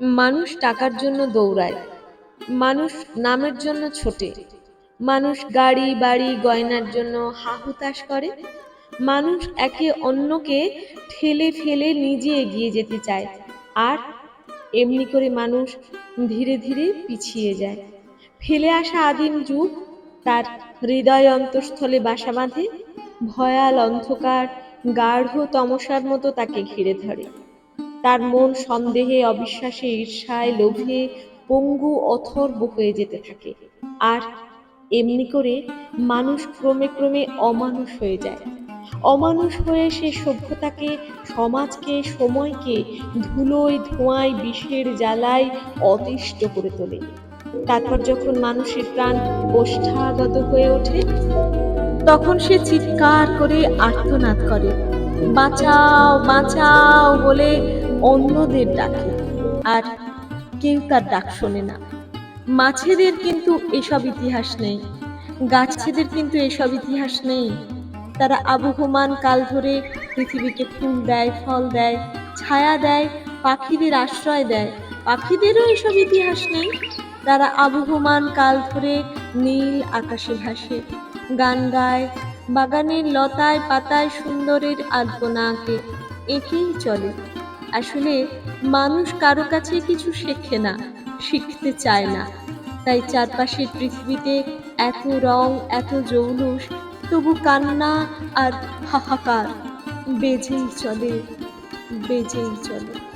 মানুষ টাকার জন্য দৌড়ায়, মানুষ নামের জন্য ছোটে, মানুষ গাড়ি, বাড়ি, গয়নার জন্য হাহুতাশ করে, মানুষ একে অন্যকে ঠেলে ফেলে নিজে এগিয়ে যেতে চায়, আর এমনি করে মানুষ ধীরে ধীরে পিছিয়ে যায়। ফেলে আসা আদিম যুগ তার হৃদয় অন্তঃস্থলে বাসা বাঁধে, ভয়াল অন্ধকার গাঢ় তমসার মতো তাকে ঘিরে ধরে। তার মন সন্দেহে, অবিশ্বাসে, ঈর্ষায়, লোভে, পঙ্গু অথর্ব হয়ে যেতে থাকে। আর এমনি করে মানুষ ক্রমে ক্রমে অমানুষ হয়ে যায়। অমানুষ হয়ে সে সভ্যতাকে, সমাজকে, সময়কে ধুলোয়, ধোঁয়ায়, বিষের জ্বালায় অতিষ্ঠ করে তোলে। তারপর যখন মানুষের প্রাণ ওষ্ঠাগত হয়ে ওঠে, তখন সে চিৎকার করে আর্তনাদ করে। বাঁচাও বাঁচাও বলে অন্যদের ডাকে, আর কেউ তার ডাক শোনে না। মাছেদের কিন্তু এসব ইতিহাস নেই। গাছেদের কিন্তু এসব ইতিহাস নেই। তারা আবহমান কাল ধরে পৃথিবীকে ফুল দেয়, ফল দেয়, ছায়া দেয়, পাখিদের আশ্রয় দেয়। পাখিদেরও এসব ইতিহাস নেই। তারা আবহমান কাল ধরে নীল আকাশে ভাসে। গান গায়, বাগানের লতায় পাতায় সুন্দরের আলপনা আঁকে। একেই চলে আসলে মানুষ কারও কাছে কিছু শেখে না, শিখতে চায় না। তাই চারপাশের পৃথিবীতে এত রং, এত জৌলুস, তবু কান্না আর হাহাকার বেজেই চলে বেজেই চলে।